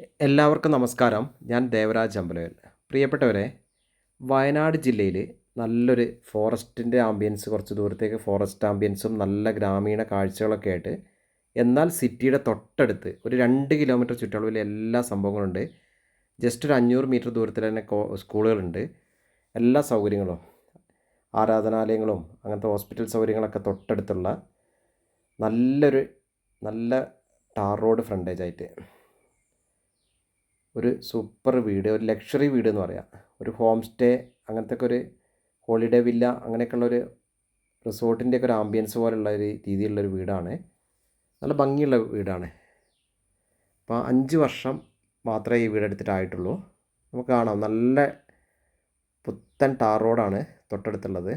എല്ലാവർക്കും നമസ്കാരം. ഞാൻ ദേവരാജ് അമ്പലവൻ പ്രിയപ്പെട്ടവരെ വയനാട് ജില്ലയിൽ നല്ലൊരു ഫോറസ്റ്റിന്റെ ആംബിയൻസ് കുറച്ച് ദൂരത്തേക്ക് ഫോറസ്റ്റ് ആംബിയൻസും നല്ല ഗ്രാമീണ കാഴ്ചകളൊക്കെ ആയിട്ട് എന്നാൽ സിറ്റിയുടെ തൊട്ടടുത്ത് ഒരു രണ്ട് കിലോമീറ്റർ ചുറ്റളവിൽ എല്ലാ സംഭവങ്ങളുണ്ട്. ജസ്റ്റ് ഒരു അഞ്ഞൂറ് മീറ്റർ ദൂരത്തിൽ തന്നെ സ്കൂളുകളുണ്ട്. എല്ലാ സൗകര്യങ്ങളും ആരാധനാലയങ്ങളും അങ്ങനത്തെ ഹോസ്പിറ്റൽ സൗകര്യങ്ങളൊക്കെ തൊട്ടടുത്തുള്ള നല്ലൊരു നല്ല ടാർ റോഡ് ഫ്രണ്ടേജ് ആയിട്ട് ഒരു സൂപ്പർ വീട് ഒരു ലക്ഷറി വീട് എന്ന് പറയാം. ഒരു ഹോം സ്റ്റേ അങ്ങനത്തെ ഒക്കെ ഒരു ഹോളിഡേ വില്ല അങ്ങനെയൊക്കെയുള്ള ഒരു റിസോർട്ടിന്റെ ഒക്കെ ഒരു ആംബിയൻസ് പോലുള്ള ഒരു രീതിയിലുള്ള ഒരു വീടാണ്. നല്ല ഭംഗിയുള്ള വീടാണ്. അപ്പോൾ അഞ്ച് വർഷം മാത്രമേ ഈ വീട് എടുത്തിട്ടായിട്ടുള്ളൂ. നമുക്ക് കാണാം. നല്ല പുത്തൻ ടാർ റോഡാണ് തൊട്ടടുത്തുള്ളത്.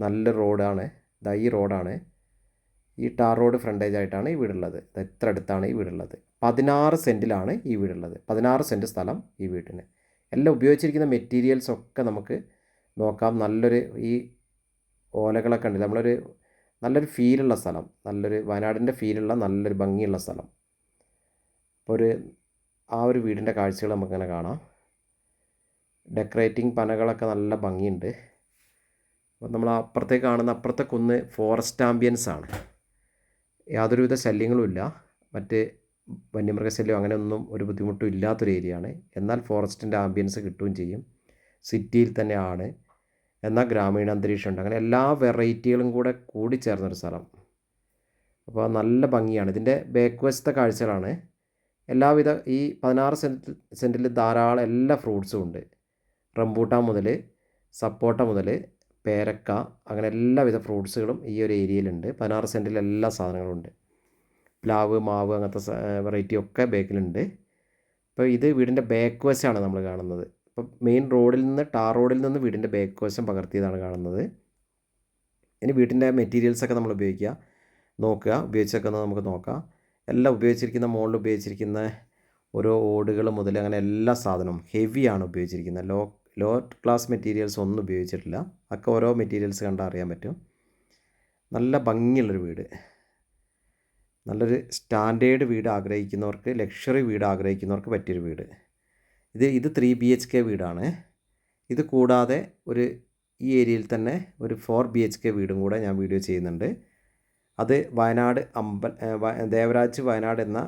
നല്ല റോഡാണ് ഇതാ ഈ റോഡാണ് ഈ ടാർ റോഡ് ഫ്രണ്ടേജ് ആയിട്ടാണ് ഈ വീടുള്ളത്. ഇത് എത്ര അടുത്താണ് ഈ വീടുള്ളത്. പതിനാറ് സെന്റിലാണ് ഈ വീടുള്ളത്. പതിനാറ് സെന്റ് സ്ഥലം ഈ വീട്ടിന്. എല്ലാം ഉപയോഗിച്ചിരിക്കുന്ന മെറ്റീരിയൽസ് ഒക്കെ നമുക്ക് നോക്കാം. നല്ലൊരു ഈ ഓലകളൊക്കെ ഉണ്ട്. നമ്മളൊരു നല്ലൊരു ഫീലുള്ള സ്ഥലം. നല്ലൊരു വയനാടിന്റെ ഫീലുള്ള നല്ലൊരു ഭംഗിയുള്ള സ്ഥലം. അപ്പോൾ ഒരു ആ ഒരു വീടിന്റെ കാഴ്ചകൾ നമുക്കിങ്ങനെ കാണാം. ഡെക്കറേറ്റിംഗ് പനകളൊക്കെ നല്ല ഭംഗിയുണ്ട്. അപ്പോൾ നമ്മൾ അപ്പുറത്തേക്ക് കാണുന്ന അപ്പുറത്തെ കുന്ന് ഫോറസ്റ്റ് ആംബിയൻസ് ആണ്. യാതൊരുവിധ ശല്യങ്ങളും ഇല്ല. മറ്റ് വന്യമൃഗശല്യം അങ്ങനെ ഒന്നും ഒരു ബുദ്ധിമുട്ടും ഇല്ലാത്തൊരു ഏരിയയാണ്. എന്നാൽ ഫോറസ്റ്റിന്റെ ആംബിയൻസ് കിട്ടുകയും ചെയ്യും. സിറ്റിയിൽ തന്നെയാണ്. എന്നാൽ ഗ്രാമീണ അന്തരീക്ഷമുണ്ട്. അങ്ങനെ എല്ലാ വെറൈറ്റികളും കൂടെ കൂടിച്ചേർന്നൊരു സ്ഥലം. അപ്പോൾ നല്ല ഭംഗിയാണ്. ഇതിന്റെ ബേക്ക് വശത്തെ കാഴ്ചകളാണ്. എല്ലാവിധ ഈ പതിനാറ് സെന്റ് സെന്റിൽ ധാരാളം എല്ലാ ഫ്രൂട്ട്സും ഉണ്ട്. റംബൂട്ടാൻ മുതൽ സപ്പോട്ട മുതൽ പേരക്ക അങ്ങനെ എല്ലാവിധ ഫ്രൂട്ട്സുകളും ഈ ഒരു ഏരിയയിലുണ്ട്. പതിനാറ് സെന്റിൽ എല്ലാ സാധനങ്ങളും ഉണ്ട്. പ്ലാവ് മാവ് അങ്ങനത്തെ വെറൈറ്റി ഒക്കെ ബേക്കിലുണ്ട്. അപ്പോൾ ഇത് വീടിന്റെ ബാക്ക് വശമാണ് നമ്മൾ കാണുന്നത്. അപ്പോൾ മെയിൻ റോഡിൽ നിന്ന് ടാർ റോഡിൽ നിന്ന് വീടിന്റെ ബാക്ക് വശം പകർത്തിയതാണ് കാണുന്നത്. ഇനി വീട്ടിന്റെ മെറ്റീരിയൽസൊക്കെ നമ്മൾ ഉപയോഗിക്കുക. നോക്കുക ഉപയോഗിച്ചൊക്കെ നമുക്ക് നോക്കാം. എല്ലാം ഉപയോഗിച്ചിരിക്കുന്ന മുകളിൽ ഉപയോഗിച്ചിരിക്കുന്ന ഓരോ ഓടുകൾ മുതൽ അങ്ങനെ എല്ലാ സാധനവും ഹെവിയാണ് ഉപയോഗിച്ചിരിക്കുന്നത്. ലോ ലോ ക്ലാസ് മെറ്റീരിയൽസ് ഒന്നും ഉപയോഗിച്ചിട്ടില്ല. ഒക്കെ ഓരോ മെറ്റീരിയൽസ് കണ്ടാൽ അറിയാൻ പറ്റും. നല്ല ഭംഗിയുള്ളൊരു വീട്. നല്ലൊരു സ്റ്റാൻഡേർഡ് വീട് ആഗ്രഹിക്കുന്നവർക്ക് ലക്ഷറി വീട് ആഗ്രഹിക്കുന്നവർക്ക് പറ്റിയൊരു വീട്. ഇത് ഇത് ത്രീ ബി എച്ച് കെ വീടാണ്. ഇത് കൂടാതെ ഒരു ഈ ഏരിയയിൽ തന്നെ ഒരു ഫോർ ബി എച്ച് കെ വീടും കൂടെ ഞാൻ വീഡിയോ ചെയ്യുന്നുണ്ട്. അത് വയനാട് അമ്പൽ ദേവരാജ് വയനാട് എന്ന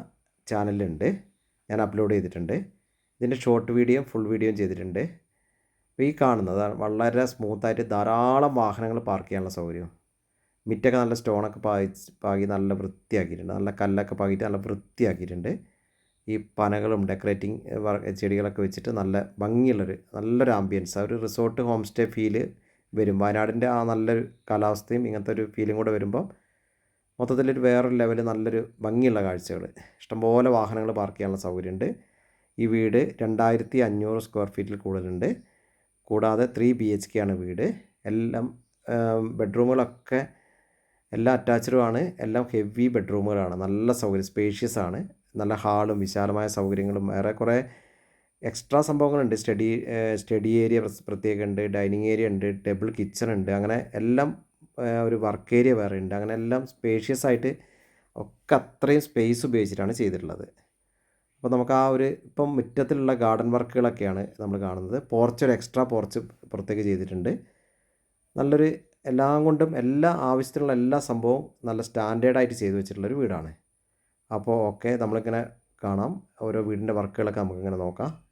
ചാനലിലുണ്ട്. ഞാൻ അപ്ലോഡ് ചെയ്തിട്ടുണ്ട്. ഇതിന്റെ ഷോർട്ട് വീഡിയോയും ഫുൾ വീഡിയോയും ചെയ്തിട്ടുണ്ട്. അപ്പോൾ ഈ കാണുന്നത് വളരെ സ്മൂത്തായിട്ട് ധാരാളം വാഹനങ്ങൾ പാർക്ക് ചെയ്യാനുള്ള സൗകര്യം മിറ്റൊക്കെ നല്ല സ്റ്റോണൊക്കെ പാകി പാകി നല്ല വൃത്തിയാക്കിയിട്ടുണ്ട്. നല്ല കല്ലൊക്കെ പാകിയിട്ട് നല്ല വൃത്തിയാക്കിയിട്ടുണ്ട്. ഈ പനകളും ഡെക്കറേറ്റിംഗ് ചെടികളൊക്കെ വെച്ചിട്ട് നല്ല ഭംഗിയുള്ളൊരു നല്ലൊരു ആംബിയൻസ് ആ ഒരു റിസോർട്ട് ഹോം സ്റ്റേ ഫീൽ വരും. വയനാടിന്റെ ആ നല്ലൊരു കാലാവസ്ഥയും ഇങ്ങനത്തെ ഒരു ഫീലും കൂടെ വരുമ്പോൾ മൊത്തത്തിലൊരു വേറൊരു ലെവൽ നല്ലൊരു ഭംഗിയുള്ള കാഴ്ചകൾ ഇഷ്ടംപോലെ വാഹനങ്ങൾ പാർക്ക് ചെയ്യാനുള്ള സൗകര്യമുണ്ട്. ഈ വീട് രണ്ടായിരത്തി അഞ്ഞൂറ് സ്ക്വയർ ഫീറ്റിൽ കൂടുതലുണ്ട്. കൂടാതെ ത്രീ ബി എച്ച് കെ ആണ് വീട്. എല്ലാം ബെഡ്റൂമുകളൊക്കെ എല്ലാം അറ്റാച്ച്ഡുമാണ് എല്ലാം ഹെവി ബെഡ്റൂമുകളാണ് നല്ല സൗകര്യം സ്പേഷ്യസ് ആണ്. നല്ല ഹാളും വിശാലമായ സൗകര്യങ്ങളും. വേറെ കുറേ എക്സ്ട്രാ സംഭവങ്ങളുണ്ട്. സ്റ്റഡി സ്റ്റഡി ഏരിയ പ്രത്യേകം ഉണ്ട്. ഡൈനിങ് ഏരിയ ഉണ്ട്. ടേബിൾ കിച്ചൺ ഉണ്ട്. അങ്ങനെ എല്ലാം ഒരു വർക്ക് ഏരിയ വേറെ ഉണ്ട്. അങ്ങനെ എല്ലാം സ്പേഷ്യസ് ആയിട്ട് ഒക്കെ അത്രയും സ്പേസ് ഉപയോഗിച്ചിട്ടാണ് ചെയ്തിട്ടുള്ളത്. അപ്പോൾ നമുക്ക് ആ ഒരു ഇപ്പം മുറ്റത്തിലുള്ള ഗാർഡൻ വർക്കുകളൊക്കെയാണ് നമ്മൾ കാണുന്നത്. പോർച്ച് ഒരു എക്സ്ട്രാ പോർച്ച് പുറത്തേക്ക് ചെയ്തിട്ടുണ്ട്. നല്ലൊരു എല്ലാം കൊണ്ടും എല്ലാ ആവശ്യത്തിനുള്ള എല്ലാ സംഭവവും നല്ല സ്റ്റാൻഡേർഡായിട്ട് ചെയ്തു വെച്ചിട്ടുള്ളൊരു വീടാണ്. അപ്പോൾ ഓക്കെ നമ്മളിങ്ങനെ കാണാം. ഓരോ വീടിന്റെ വർക്കുകളൊക്കെ നമുക്കിങ്ങനെ നോക്കാം.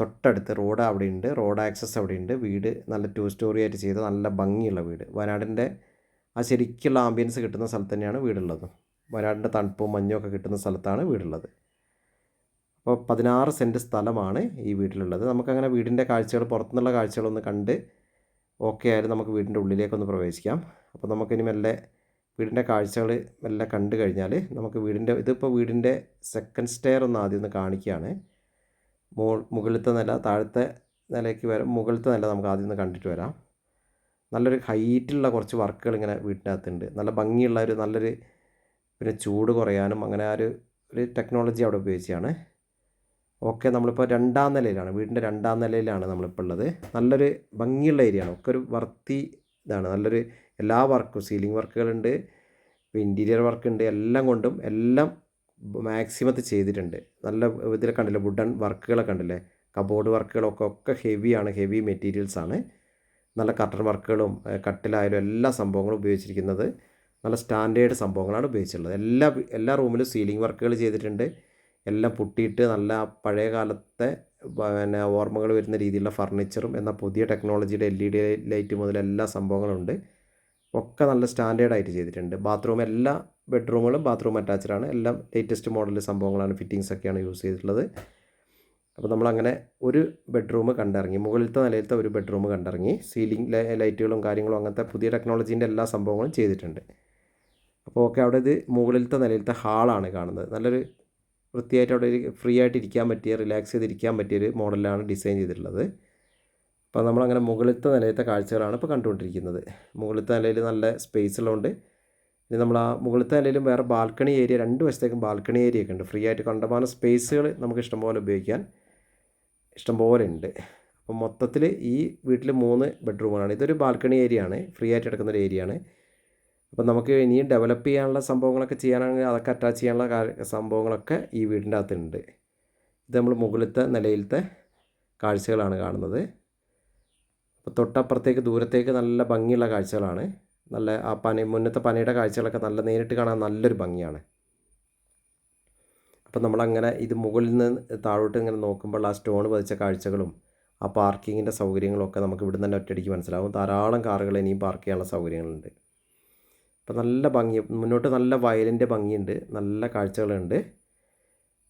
തൊട്ടടുത്ത് റോഡ് അവിടെ ഉണ്ട്. റോഡ് ആക്സസ് അവിടെ ഉണ്ട്. വീട് നല്ല ടു സ്റ്റോറി ആയിട്ട് ചെയ്ത നല്ല ഭംഗിയുള്ള വീട്. വയനാടിന്റെ ആ ശരിക്കുള്ള ആംബിയൻസ് കിട്ടുന്ന സ്ഥലത്ത് തന്നെയാണ് വീടുള്ളത്. വയനാടിന്റെ തണുപ്പും മഞ്ഞും ഒക്കെ കിട്ടുന്ന സ്ഥലത്താണ് വീടുള്ളത്. അപ്പോൾ പതിനാറ് സെന്റ് സ്ഥലമാണ് ഈ വീട്ടിലുള്ളത്. നമുക്കങ്ങനെ വീടിന്റെ കാഴ്ചകൾ പുറത്തുനിന്നുള്ള കാഴ്ചകളൊന്ന് കണ്ട് ഓക്കെ ആയാലും നമുക്ക് വീടിന്റെ ഉള്ളിലേക്കൊന്ന് പ്രവേശിക്കാം. അപ്പോൾ നമുക്കിനി മെല്ലെ വീടിന്റെ കാഴ്ചകൾ മെല്ലെ കണ്ടു കഴിഞ്ഞാൽ നമുക്ക് വീടിന്റെ ഇതിപ്പോൾ വീടിന്റെ സെക്കൻഡ് സ്റ്റെയർ ഒന്ന് ആദ്യം ഒന്ന് കാണിക്കുകയാണ്. മോ മുകളിലത്തെ നില താഴത്തെ നിലയ്ക്ക് വരാം മുകളിലത്തെ നില നമുക്ക് ആദ്യം ഒന്ന് കണ്ടിട്ട് വരാം. നല്ലൊരു ഹൈറ്റിലുള്ള കുറച്ച് വർക്കുകൾ ഇങ്ങനെ വീട്ടിനകത്തുണ്ട് നല്ല ഭംഗിയുള്ള ഒരു നല്ലൊരു പിന്നെ ചൂട് കുറയാനും അങ്ങനെ ആ ഒരു ഒരു ടെക്നോളജി അവിടെ ഉപയോഗിച്ചാണ് ഓക്കെ നമ്മളിപ്പോൾ രണ്ടാം നിലയിലാണ്. വീടിന്റെ രണ്ടാം നിലയിലാണ് നമ്മളിപ്പോൾ ഉള്ളത്. നല്ലൊരു ഭംഗിയുള്ള ഏരിയയാണ് ഒക്കെ ഒരു വർത്തി ഇതാണ്. നല്ലൊരു എല്ലാ വർക്കും സീലിംഗ് വർക്കുകളുണ്ട് ഇന്റീരിയർ വർക്ക് ഉണ്ട്. എല്ലാം കൊണ്ടും എല്ലാം മാക്സിമത്തിൽ ചെയ്തിട്ടുണ്ട്. നല്ല ഇതിൽ കണ്ടില്ലേ? വുഡൻ വർക്കുകളൊക്കെ കണ്ടില്ലേ? കബോർഡ് വർക്കുകളൊക്കെ ഒക്കെ ഹെവിയാണ് ഹെവി മെറ്റീരിയൽസ് ആണ്. നല്ല കട്ടർ വർക്കുകളും കട്ടിലായാലും എല്ലാ സംഭവങ്ങളും ഉപയോഗിച്ചിരിക്കുന്നത്. നല്ല സ്റ്റാൻഡേർഡ് സംഭവങ്ങളാണ് ഉപയോഗിച്ചിട്ടുള്ളത്. എല്ലാ എല്ലാ റൂമിലും സീലിംഗ് വർക്കുകൾ ചെയ്തിട്ടുണ്ട്. എല്ലാം പൊട്ടിയിട്ട് നല്ല പഴയ കാലത്തെ പിന്നെ ഓർമ്മകൾ വരുന്ന രീതിയിലുള്ള ഫർണിച്ചറും എന്നാൽ പുതിയ ടെക്നോളജിയുടെ എൽ ഇ ഡി ലൈറ്റ് മുതൽ എല്ലാ സംഭവങ്ങളും ഉണ്ട് ഒക്കെ നല്ല സ്റ്റാൻഡേർഡായിട്ട് ചെയ്തിട്ടുണ്ട്. ബാത്റൂം എല്ലാ ബെഡ്റൂമുകളും ബാത്റൂം അറ്റാച്ച്ഡ് ആണ് എല്ലാം ലേറ്റസ്റ്റ് മോഡൽ സംഭവങ്ങളാണ് ഫിറ്റിങ്സ് ഒക്കെയാണ് യൂസ് ചെയ്തിട്ടുള്ളത്. അപ്പോൾ നമ്മളങ്ങനെ ഒരു ബെഡ്റൂം കണ്ടിറങ്ങി മുകളിലത്തെ നിലയിലത്തെ ഒരു ബെഡ്റൂം കണ്ടിറങ്ങി സീലിംഗ് ലൈറ്റുകളും കാര്യങ്ങളും അങ്ങനത്തെ പുതിയ ടെക്നോളജീന്റെ എല്ലാ സംഭവങ്ങളും ചെയ്തിട്ടുണ്ട്. അപ്പോൾ ഓക്കെ അവിടെ ഇത് മുകളിലത്തെ നിലയിലത്തെ ഹാളാണ് കാണുന്നത്. നല്ലൊരു വൃത്തിയായിട്ട് അവിടെ ഫ്രീ ആയിട്ട് ഇരിക്കാൻ പറ്റിയ റിലാക്സ് ചെയ്തിരിക്കാൻ പറ്റിയൊരു മോഡലാണ് ഡിസൈൻ ചെയ്തിട്ടുള്ളത്. അപ്പോൾ നമ്മളങ്ങനെ മുകളിലത്തെ നിലയത്തെ കാഴ്ചകളാണ് ഇപ്പോൾ കണ്ടുകൊണ്ടിരിക്കുന്നത്. മുകളിലത്തെ നിലയിൽ നല്ല സ്പേസ് ഉള്ളതുകൊണ്ട് ഇനി നമ്മൾ ആ മുകളിലത്തെ നിലയിലും വേറെ ബാൽക്കണി ഏരിയ രണ്ട് വശത്തേക്കും ബാൽക്കണി ഏരിയ ഒക്കെ ഉണ്ട്. ഫ്രീ ആയിട്ട് കണ്ടമാനം സ്പേസുകൾ നമുക്ക് ഇഷ്ടംപോലെ ഉപയോഗിക്കാൻ ഇഷ്ടംപോലെ ഉണ്ട്. അപ്പോൾ മൊത്തത്തിൽ ഈ വീട്ടിൽ മൂന്ന് ബെഡ്റൂമാണ് ഇതൊരു ബാൽക്കണി ഏരിയ ആണ്. ഫ്രീ ആയിട്ട് കിടക്കുന്ന ഒരു ഏരിയ ആണ്. അപ്പോൾ നമുക്ക് ഇനിയും ഡെവലപ്പ് ചെയ്യാനുള്ള സംഭവങ്ങളൊക്കെ ചെയ്യാനാണെങ്കിൽ അതൊക്കെ അറ്റാച്ച് ചെയ്യാനുള്ള സംഭവങ്ങളൊക്കെ ഈ വീടിന്റെ അകത്തുണ്ട്. ഇത് നമ്മൾ മുകളിലത്തെ നിലയിലത്തെ കാഴ്ചകളാണ് കാണുന്നത്. അപ്പോൾ തൊട്ടപ്പുറത്തേക്ക് ദൂരത്തേക്ക് നല്ല ഭംഗിയുള്ള കാഴ്ചകളാണ്. നല്ല ആ പനി മുന്നത്തെ പനയുടെ കാഴ്ചകളൊക്കെ നല്ല നേരിട്ട് കാണാൻ നല്ലൊരു ഭംഗിയാണ്. അപ്പോൾ നമ്മളങ്ങനെ ഇത് മുകളിൽ നിന്ന് താഴോട്ട് ഇങ്ങനെ നോക്കുമ്പോൾ ആ സ്റ്റോൺ പതിച്ച കാഴ്ചകളും ആ പാർക്കിങ്ങിന്റെ സൗകര്യങ്ങളൊക്കെ നമുക്ക് ഇവിടെ തന്നെ ഒറ്റയടിക്ക് മനസ്സിലാവും. ധാരാളം കാറുകൾ ഇനിയും പാർക്ക് ചെയ്യാനുള്ള സൗകര്യങ്ങളുണ്ട്. അപ്പോൾ നല്ല ഭംഗി മുന്നോട്ട് നല്ല വയലിന്റെ ഭംഗിയുണ്ട് നല്ല കാഴ്ചകളുണ്ട്.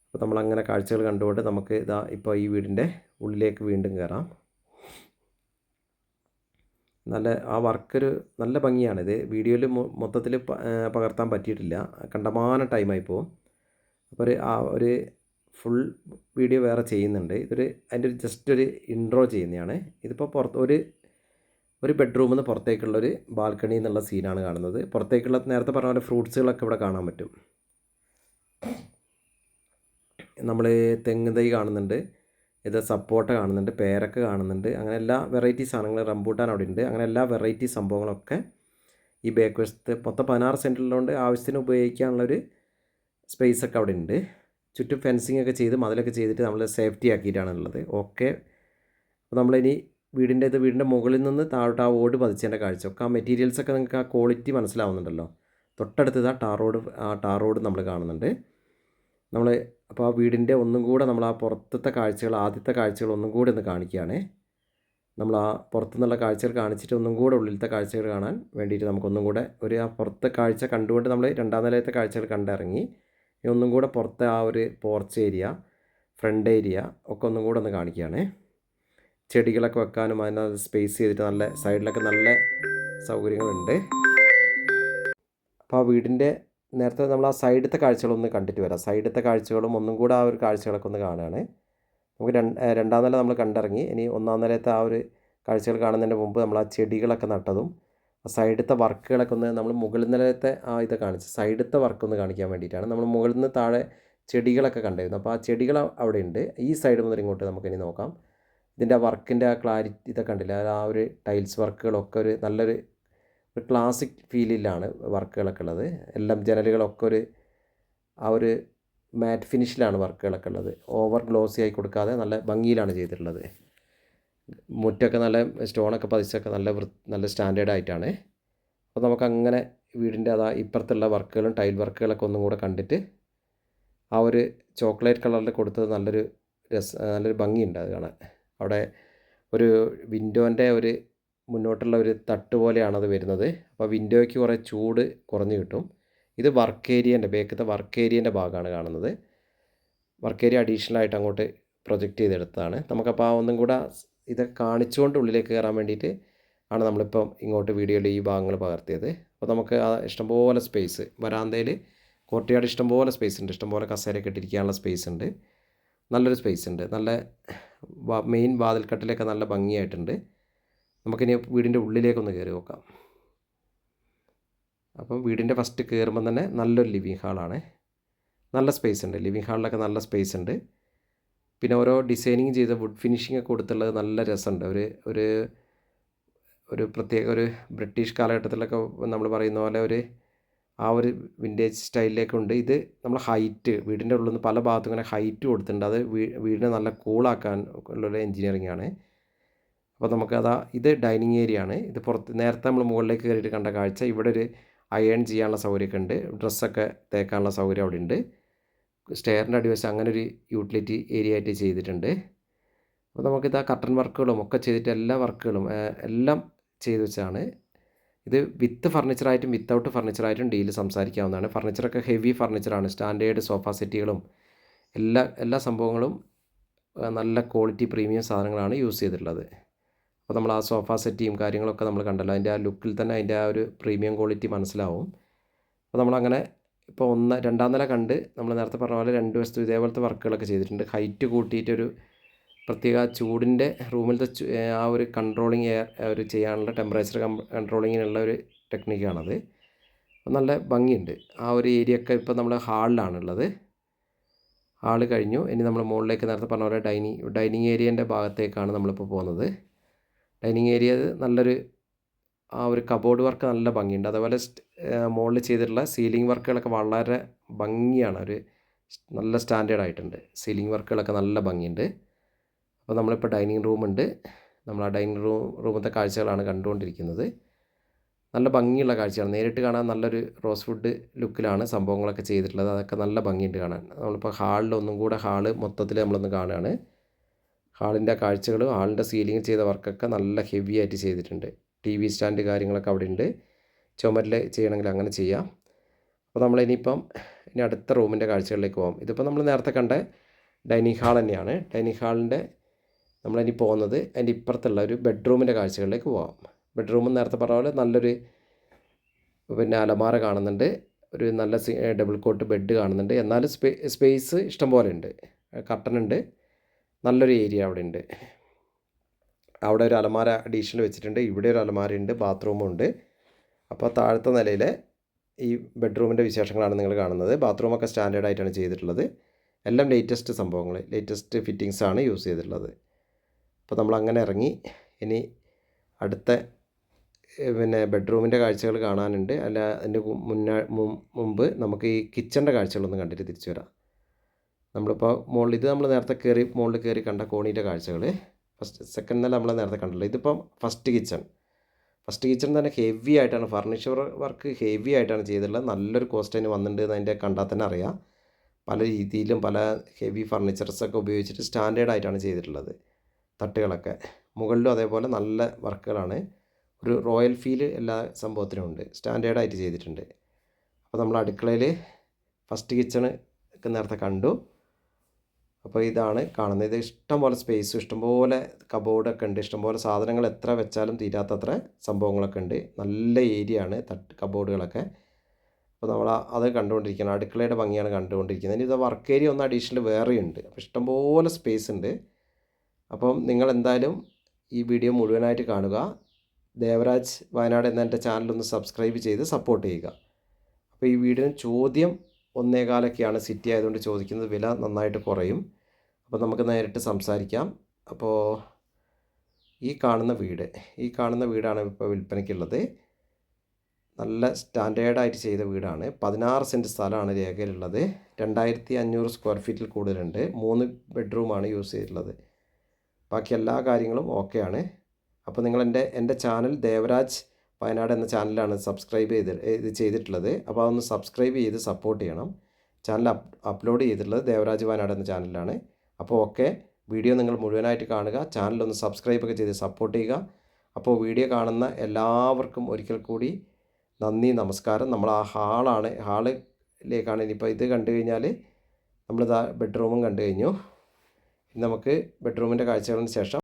അപ്പോൾ നമ്മളങ്ങനെ കാഴ്ചകൾ കണ്ടുകൊണ്ട് നമുക്ക് ഇതാ ഇപ്പോൾ ഈ വീടിന്റെ ഉള്ളിലേക്ക് വീണ്ടും കയറാം. നല്ല ആ വർക്കൊരു നല്ല ഭംഗിയാണ്. ഇത് വീഡിയോയിൽ മൊത്തത്തിൽ പകർത്താൻ പറ്റിയിട്ടില്ല. കണ്ടമാന ടൈമായി പോകും അപ്പോൾ ഒരു ആ ഒരു ഫുൾ വീഡിയോ വേറെ ചെയ്യുന്നുണ്ട്. ഇതൊരു അതിന്റെ ഒരു ജസ്റ്റ് ഒരു ഇൻട്രോ ചെയ്യുന്നതാണ്. ഇതിപ്പോൾ പുറത്ത് ഒരു ഒരു ബെഡ്റൂമിൽ നിന്ന് പുറത്തേക്കുള്ള ഒരു ബാൽക്കണി എന്നുള്ള സീനാണ് കാണുന്നത്. പുറത്തേക്കുള്ള നേരത്തെ പറഞ്ഞ പോലെ ഫ്രൂട്ട്സുകളൊക്കെ ഇവിടെ കാണാൻ പറ്റും. നമ്മൾ തെങ്ങ് തൈ കാണുന്നുണ്ട്. ഇത് സപ്പോട്ട കാണുന്നുണ്ട് പേരക്ക കാണുന്നുണ്ട്. അങ്ങനെ എല്ലാ വെറൈറ്റി സാധനങ്ങൾ റംബൂട്ടാൻ അവിടെ ഉണ്ട്. അങ്ങനെ എല്ലാ വെറൈറ്റി സംഭവങ്ങളൊക്കെ ഈ ബേക്ക് വശത്ത് മൊത്തം പതിനാറ് സെന്റിലുള്ളതുകൊണ്ട് ആവശ്യത്തിന് ഉപയോഗിക്കാനുള്ളൊരു സ്പേസ് ഒക്കെ അവിടെ ഉണ്ട്. ചുറ്റും ഫെൻസിങ് ഒക്കെ ചെയ്ത് മതിലൊക്കെ ചെയ്തിട്ട് നമ്മൾ സേഫ്റ്റി ആക്കിയിട്ടാണുള്ളത് ഓക്കെ അപ്പോൾ നമ്മളിനി വീടിന്റെ ഇത് വീടിന്റെ മുകളിൽ നിന്ന് താഴോട്ട് ആ ഓട് പതിച്ചതിന്റെ കാഴ്ച. ഒക്കെ ആ മെറ്റീരിയൽസൊക്കെ നിങ്ങൾക്ക് ആ ക്വാളിറ്റി മനസ്സിലാവുന്നുണ്ടല്ലോ. തൊട്ടടുത്ത് ആ ടാർ റോഡ് ആ ടാർ റോഡ് നമ്മൾ കാണുന്നുണ്ട്. നമ്മൾ അപ്പോൾ ആ വീടിന്റെ ഒന്നും കൂടെ നമ്മൾ ആ പുറത്തത്തെ കാഴ്ചകൾ ആദ്യത്തെ കാഴ്ചകൾ ഒന്നും കൂടെ ഒന്ന് കാണിക്കുകയാണ്. നമ്മൾ ആ പുറത്തുനിന്നുള്ള കാഴ്ചകൾ കാണിച്ചിട്ട് ഒന്നും കൂടെ ഉള്ളിലത്തെ കാഴ്ചകൾ കാണാൻ വേണ്ടിയിട്ട് നമുക്കൊന്നും കൂടെ ഒരു ആ പുറത്തെ കാഴ്ച കണ്ടുകൊണ്ട് നമ്മൾ രണ്ടാം നിലയത്തെ കാഴ്ചകൾ കണ്ടിറങ്ങി ഒന്നും കൂടെ പുറത്തെ ആ ഒരു പോർച്ച് ഏരിയ ഫ്രണ്ട് ഏരിയ ഒക്കെ ഒന്നും കൂടെ ഒന്ന് കാണിക്കുകയാണ്. ചെടികളൊക്കെ വെക്കാനും അതിനകത്ത് സ്പേസ് ചെയ്തിട്ട് നല്ല സൈഡിലൊക്കെ നല്ല സൗകര്യങ്ങളുണ്ട്. അപ്പോൾ ആ വീടിന്റെ നേരത്തെ നമ്മൾ ആ സൈഡത്തെ കാഴ്ചകളൊന്ന് കണ്ടിട്ട് വരാം. സൈഡത്തെ കാഴ്ചകളും ഒന്നും കൂടെ ആ ഒരു കാഴ്ചകളൊക്കെ ഒന്ന് കാണുകയാണ് നമുക്ക് രണ്ട് നില നമ്മൾ കണ്ടിറങ്ങി. ഇനി ഒന്നാം നിലത്തെ ആ ഒരു കാഴ്ചകൾ കാണുന്നതിന് മുമ്പ് നമ്മൾ ആ ചെടികളൊക്കെ നട്ടതും ആ സൈഡത്തെ വർക്കുകളൊക്കെ ഒന്ന് നമ്മൾ മുകളിൽ നിലത്തെ ആ ഇത് കാണിച്ച് സൈഡത്തെ വർക്ക് ഒന്ന് കാണിക്കാൻ വേണ്ടിയിട്ടാണ് നമ്മൾ മുകളിൽ നിന്ന് താഴെ ചെടികളൊക്കെ കണ്ടിരുന്നു അപ്പോൾ ആ ചെടികൾ അവിടെ ഉണ്ട്. ഈ സൈഡ് മുതൽ ഇങ്ങോട്ട് നമുക്കിനി നോക്കാം. ഇതിന്റെ വർക്കിന്റെ ആ ക്ലാരിറ്റി ഇതൊക്കെ കണ്ടില്ല? ആ ഒരു ടൈൽസ് വർക്കുകളൊക്കെ ഒരു നല്ലൊരു ഒരു ക്ലാസിക് ഫീലിലാണ് വർക്കുകളൊക്കെ ഉള്ളത്. എല്ലാം ജനലുകളൊക്കെ ഒരു ആ ഒരു മാറ്റ് ഫിനിഷിലാണ് വർക്കുകളൊക്കെ ഉള്ളത്. ഓവർ ഗ്ലോസി ആയി കൊടുക്കാതെ നല്ല ഭംഗിയിലാണ് ചെയ്തിട്ടുള്ളത്. മുറ്റൊക്കെ നല്ല സ്റ്റോണൊക്കെ പതിച്ചൊക്കെ നല്ല വൃ നല്ല സ്റ്റാൻഡേർഡ് ആയിട്ടാണ്. അപ്പോൾ നമുക്ക് അങ്ങനെ വീടിന്റെ അതാ ഇപ്പുറത്തുള്ള വർക്കുകളും ടൈൽ വർക്കുകളൊക്കെ ഒന്നും കൂടെ കണ്ടിട്ട് ആ ഒരു ചോക്ലേറ്റ് കളറിൽ കൊടുത്തത് നല്ലൊരു രസ നല്ലൊരു ഭംഗിയുണ്ട് അത് കാണാൻ. അവിടെ ഒരു വിൻഡോന്റെ ഒരു മുന്നോട്ടുള്ള ഒരു തട്ട് പോലെയാണ് അത് വരുന്നത്. അപ്പോൾ വിൻഡോയ്ക്ക് കുറേ ചൂട് കുറഞ്ഞ് കിട്ടും. ഇത് വർക്ക് ഏരിയേന്റെ ബേക്കത്തെ വർക്ക് ഏരിയേന്റെ ഭാഗമാണ് കാണുന്നത്. വർക്ക് ഏരിയ അഡീഷണൽ ആയിട്ട് അങ്ങോട്ട് പ്രൊജക്റ്റ് ചെയ്തെടുത്തതാണ്. നമുക്കപ്പോൾ ആ ഒന്നും കൂടെ ഇത് കാണിച്ചുകൊണ്ട് ഉള്ളിലേക്ക് കയറാൻ വേണ്ടിയിട്ട് ആണ് നമ്മളിപ്പം ഇങ്ങോട്ട് വീഡിയോയിൽ ഈ ഭാഗങ്ങൾ പകർത്തിയത്. അപ്പോൾ നമുക്ക് ആ ഇഷ്ടംപോലെ സ്പേസ് വരാന്തയിൽ കോർട്ടിയാട് ഇഷ്ടംപോലെ സ്പേസ് ഉണ്ട്. ഇഷ്ടംപോലെ കസേരയൊക്കെ ഇട്ടിരിക്കാനുള്ള സ്പേസ് ഉണ്ട്. നല്ലൊരു സ്പേസ് ഉണ്ട്. നല്ല മെയിൻ വാതിൽക്കട്ടിലൊക്കെ നല്ല ഭംഗിയായിട്ടുണ്ട്. നമുക്കിനി വീടിന്റെ ഉള്ളിലേക്കൊന്ന് കയറി നോക്കാം. അപ്പം വീടിന്റെ ഫസ്റ്റ് കയറുമ്പം തന്നെ നല്ലൊരു ലിവിങ് ഹാളാണ് നല്ല സ്പേസ് ഉണ്ട്. ലിവിങ് ഹാളിലൊക്കെ നല്ല സ്പേസ് ഉണ്ട്. പിന്നെ ഓരോ ഡിസൈനിങ് ചെയ്ത വുഡ് ഫിനിഷിംഗ് ഒക്കെ കൊടുത്തുള്ളത് നല്ല രസമുണ്ട്. ഒരു ഒരു ഒരു പ്രത്യേക ഒരു ബ്രിട്ടീഷ് കാലഘട്ടത്തിലൊക്കെ നമ്മൾ പറയുന്ന പോലെ ഒരു ആ ഒരു വിന്റേജ് സ്റ്റൈലിലേക്കുണ്ട് ഇത് നമ്മൾ ഹൈറ്റ് വീടിന്റെ ഉള്ളിൽ നിന്ന് പല ഭാഗത്തും ഇങ്ങനെ ഹൈറ്റ് കൊടുത്തിട്ടുണ്ട്. അത് വീടിനെ നല്ല കൂളാക്കാൻ ഉള്ളൊരു എൻജിനീയറിംഗ് ആണ്. അപ്പോൾ നമുക്ക് അതാ ഇത് ഡൈനിങ് ഏരിയ ആണ്. ഇത് പുറത്ത് നേരത്തെ നമ്മൾ മുകളിലേക്ക് കയറിയിട്ട് കണ്ട കാഴ്ച. ഇവിടെ ഒരു അയൺ ചെയ്യാനുള്ള സൗകര്യമൊക്കെ ഉണ്ട്. ഡ്രസ്സൊക്കെ തേക്കാനുള്ള സൗകര്യം അവിടെ ഉണ്ട്. സ്റ്റെയറിന്റെ അടിവശം അങ്ങനെ ഒരു യൂട്ടിലിറ്റി ഏരിയ ആയിട്ട് ചെയ്തിട്ടുണ്ട്. അപ്പോൾ നമുക്കിത് ആ വർക്കുകളും ഒക്കെ ചെയ്തിട്ട് എല്ലാ വർക്കുകളും എല്ലാം ചെയ്തു വെച്ചാണ് ഇത് വിത്ത് ഫർണിച്ചറായിട്ടും വിത്തൗട്ട് ഫർണിച്ചറായിട്ടും ഡീൽ സംസാരിക്കാവുന്നതാണ്. ഫർണിച്ചറൊക്കെ ഹെവി ഫർണിച്ചറാണ്. സ്റ്റാൻഡേർഡ് സോഫ സെറ്റുകളും എല്ലാ എല്ലാ സംഭവങ്ങളും നല്ല ക്വാളിറ്റി പ്രീമിയം സാധനങ്ങളാണ് യൂസ് ചെയ്തിട്ടുള്ളത്. അപ്പോൾ നമ്മൾ ആ സോഫ സെറ്റിയും കാര്യങ്ങളൊക്കെ നമ്മൾ കണ്ടല്ലോ. അതിന്റെ ആ ലുക്കിൽ തന്നെ അതിന്റെ ആ ഒരു പ്രീമിയം ക്വാളിറ്റി മനസ്സിലാവും. അപ്പോൾ നമ്മളങ്ങനെ ഇപ്പോൾ ഒന്ന് രണ്ടാം നില കണ്ട് നമ്മൾ നേരത്തെ പറഞ്ഞ പോലെ രണ്ട് വശത്തും ഇതേപോലത്തെ വർക്കുകളൊക്കെ ചെയ്തിട്ടുണ്ട്. ഹൈറ്റ് കൂട്ടിയിട്ടൊരു പ്രത്യേക ചൂടിന്റെ റൂമിലത്തെ ആ ഒരു കൺട്രോളിങ് എയർ ഒരു ചെയ്യാനുള്ള ടെമ്പറേച്ചർ കൺട്രോളിങ്ങിനുള്ള ഒരു ടെക്നിക്കാണത് നല്ല ഭംഗിയുണ്ട്. ആ ഒരു ഏരിയ ഒക്കെ ഇപ്പോൾ നമ്മൾ ഹാളിലാണുള്ളത് ഹാൾ കഴിഞ്ഞു. ഇനി നമ്മൾ മുകളിലേക്ക് നേരത്തെ പറഞ്ഞ പോലെ ഡൈനിങ് ഡൈനിങ് ഏരിയന്റെ ഭാഗത്തേക്കാണ് നമ്മളിപ്പോൾ പോകുന്നത്. ഡൈനിങ് ഏരിയ നല്ലൊരു ആ ഒരു കബോർഡ് വർക്ക് നല്ല ഭംഗിയുണ്ട്. അതുപോലെ മുകളിൽ ചെയ്തിട്ടുള്ള സീലിംഗ് വർക്കുകളൊക്കെ വളരെ ഭംഗിയാണ്. ഒരു നല്ല സ്റ്റാൻഡേർഡ് ആയിട്ടുണ്ട്. സീലിംഗ് വർക്കുകളൊക്കെ നല്ല ഭംഗിയുണ്ട്. അപ്പോൾ നമ്മളിപ്പോൾ ഡൈനിങ് റൂമുണ്ട്. നമ്മൾ ആ ഡൈനിങ് റൂം റൂമത്തെ കാഴ്ചകളാണ് കണ്ടുകൊണ്ടിരിക്കുന്നത്. നല്ല ഭംഗിയുള്ള കാഴ്ചയാണ്. നേരിട്ട് കാണാൻ നല്ലൊരു റോസ് വുഡ് ലുക്കിലാണ് സംഭവങ്ങളൊക്കെ ചെയ്തിട്ടുള്ളത്. അതൊക്കെ നല്ല ഭംഗിയുണ്ട് കാണാൻ. നമ്മളിപ്പോൾ ഹാളിൽ ഒന്നും കൂടെ ഹാൾ മൊത്തത്തിൽ നമ്മളൊന്ന് കാണുകയാണ്. ഹാളിന്റെ കാഴ്ചകളും ഹാളിന്റെ സീലിംഗ് ചെയ്ത വർക്കൊക്കെ നല്ല ഹെവി ആയിട്ട് ചെയ്തിട്ടുണ്ട്. ടി വി സ്റ്റാൻഡ് കാര്യങ്ങളൊക്കെ അവിടെ ഉണ്ട്. ചുമരിൽ ചെയ്യണമെങ്കിൽ അങ്ങനെ ചെയ്യാം. അപ്പോൾ നമ്മൾ ഇനിയിപ്പം ഇനി അടുത്ത റൂമിന്റെ കാഴ്ചകളിലേക്ക് പോകാം ഇതിപ്പോൾ നമ്മൾ നേരത്തെ കണ്ട ഡൈനിങ് ഹാൾ തന്നെയാണ്. ഡൈനിങ് ഹാളിന്റെ നമ്മളിനി പോകുന്നത് അതിന്റെ ഇപ്പുറത്തുള്ള ഒരു ബെഡ്റൂമിന്റെ കാഴ്ചകളിലേക്ക് പോകാം ബെഡ്റൂം നേരത്തെ പറഞ്ഞ പോലെ നല്ലൊരു പിന്നെ അലമാര കാണുന്നുണ്ട്. ഒരു നല്ല ഡബിൾ കോട്ട് ബെഡ് കാണുന്നുണ്ട്. എന്നാലും സ്പേ സ്പേസ് ഇഷ്ടം പോലെ ഉണ്ട്. കട്ടനുണ്ട് നല്ലൊരു ഏരിയ അവിടെ ഉണ്ട്. അവിടെ ഒരു അലമാര അഡീഷണൽ വെച്ചിട്ടുണ്ട്. ഇവിടെ ഒരു അലമാര ഉണ്ട്. ബാത്റൂമും ഉണ്ട്. അപ്പോൾ താഴത്തെ നിലയിൽ ഈ ബെഡ്റൂമിന്റെ വിശേഷങ്ങളാണ് നിങ്ങൾ കാണുന്നത്. ബാത്റൂമൊക്കെ സ്റ്റാൻഡേർഡായിട്ടാണ് ചെയ്തിട്ടുള്ളത്. എല്ലാം ലേറ്റസ്റ്റ് സംഭവങ്ങൾ ലേറ്റസ്റ്റ് ഫിറ്റിങ്സാണ് യൂസ് ചെയ്തിട്ടുള്ളത്. അപ്പോൾ നമ്മൾ അങ്ങനെ ഇറങ്ങി. ഇനി അടുത്ത പിന്നെ ബെഡ്റൂമിന്റെ കാഴ്ചകൾ കാണാനുണ്ട്. അല്ല അതിന്റെ മുന്നേ മുമ്പ് നമുക്ക് ഈ കിച്ചന്റെ കാഴ്ചകളൊന്നും കണ്ടിട്ട് തിരിച്ചു വരാം. നമ്മളിപ്പോൾ മുകളിൽ ഇത് നമ്മൾ നേരത്തെ കയറി മുകളിൽ കയറി കണ്ട കോണീന്റെ കാഴ്ചകൾ. ഫസ്റ്റ് സെക്കൻഡ് നില നമ്മൾ നേരത്തെ കണ്ടല്ലോ. ഇതിപ്പം ഫസ്റ്റ് കിച്ചൺ. ഫസ്റ്റ് കിച്ചൺ തന്നെ ഹെവി ആയിട്ടാണ്. ഫർണിച്ചർ വർക്ക് ഹെവി ആയിട്ടാണ് ചെയ്തിട്ടുള്ളത്. നല്ലൊരു കോസ്റ്റ് അതിന് വന്നിട്ടുണ്ട് എന്ന് അതിന്റെ കണ്ടാൽ തന്നെ അറിയാം. പല രീതിയിലും പല ഹെവി ഫർണിച്ചർസൊക്കെ ഉപയോഗിച്ചിട്ട് സ്റ്റാൻഡേർഡ് ആയിട്ടാണ് ചെയ്തിട്ടുള്ളത്. തട്ടുകളൊക്കെ. മുകളിലും അതേപോലെ നല്ല വർക്കുകളാണ്. ഒരു റോയൽ ഫീൽ എല്ലാ സംഭവത്തിനും ഉണ്ട്. സ്റ്റാൻഡേർഡ് ആയിട്ട് ചെയ്തിട്ടുണ്ട്. അപ്പോൾ നമ്മൾ അടുക്കളയിൽ ഫസ്റ്റ് കിച്ചൺ ഒക്കെ നേരത്തെ കണ്ടു. അപ്പോൾ ഇതാണ് കാണുന്നത്. ഇത് ഇഷ്ടംപോലെ സ്പേസും ഇഷ്ടംപോലെ കബോർഡൊക്കെ ഉണ്ട്. ഇഷ്ടംപോലെ സാധനങ്ങൾ എത്ര വെച്ചാലും തീരാത്തത്ര സംഭവങ്ങളൊക്കെ ഉണ്ട്. നല്ല ഏരിയ ആണ് തട്ട് കബോർഡുകളൊക്കെ അപ്പോൾ നമ്മൾ അത് കണ്ടുകൊണ്ടിരിക്കുകയാണ് അടുക്കളയുടെ ഭംഗിയാണ് കണ്ടുകൊണ്ടിരിക്കുന്നത്. ഇനി ഇത് വർക്ക് ഏരിയ ഒന്ന് അഡീഷണൽ വേറെയുണ്ട്. അപ്പോൾ ഇഷ്ടംപോലെ സ്പേസ് ഉണ്ട്. അപ്പം നിങ്ങൾ എന്തായാലും ഈ വീഡിയോ മുഴുവനായിട്ട് കാണുക. ദേവരാജ് വയനാട് എന്ന എന്റെ ചാനലൊന്ന് സബ്സ്ക്രൈബ് ചെയ്ത് സപ്പോർട്ട് ചെയ്യുക. അപ്പോൾ ഈ വീടിന് ചോദ്യം ഒന്നേകാലൊക്കെയാണ് സിറ്റി ആയതുകൊണ്ട് ചോദിക്കുന്നത് വില നന്നായിട്ട് കുറയും. അപ്പോൾ നമുക്ക് നേരിട്ട് സംസാരിക്കാം. അപ്പോൾ ഈ കാണുന്ന വീട് ഈ കാണുന്ന വീടാണ് ഇപ്പോൾ വിൽപ്പനയ്ക്കുള്ളത്. നല്ല സ്റ്റാൻഡേർഡായിട്ട് ചെയ്ത വീടാണ്. പതിനാറ് സെന്റ് സ്ഥലമാണ് രേഖയിലുള്ളത്. രണ്ടായിരത്തി അഞ്ഞൂറ് സ്ക്വയർ ഫീറ്റിൽ കൂടുതലുണ്ട്. മൂന്ന് ബെഡ്റൂമാണ് യൂസ് ചെയ്തിട്ടുള്ളത്. ബാക്കി എല്ലാ കാര്യങ്ങളും ഓക്കെയാണ്. അപ്പോൾ നിങ്ങൾ എന്റെ എന്റെ ചാനൽ ദേവരാജ് വയനാട് എന്ന ചാനലാണ് സബ്സ്ക്രൈബ് ചെയ്ത് ഇത് ചെയ്തിട്ടുള്ളത്. അപ്പോൾ അതൊന്ന് സബ്സ്ക്രൈബ് ചെയ്ത് സപ്പോർട്ട് ചെയ്യണം. ചാനൽ അപ്ലോഡ് ചെയ്തിട്ടുള്ളത് ദേവരാജ് വയനാട് എന്ന ചാനലിലാണ്. അപ്പോൾ ഓക്കെ വീഡിയോ നിങ്ങൾ മുഴുവനായിട്ട് കാണുക. ചാനലൊന്ന് സബ്സ്ക്രൈബൊക്കെ ചെയ്ത് സപ്പോർട്ട് ചെയ്യുക. അപ്പോൾ വീഡിയോ കാണുന്ന എല്ലാവർക്കും ഒരിക്കൽ കൂടി നന്ദി നമസ്കാരം. നമ്മൾ ആ ഹാളാണ് ഹാളിലേക്കാണ് ഇനിയിപ്പോൾ ഇത് കണ്ടു കഴിഞ്ഞാൽ നമ്മളിതാ ബെഡ്റൂമും കണ്ടു കഴിഞ്ഞു. നമുക്ക് ബെഡ്റൂമിന്റെ കാഴ്ചകളിന് ശേഷം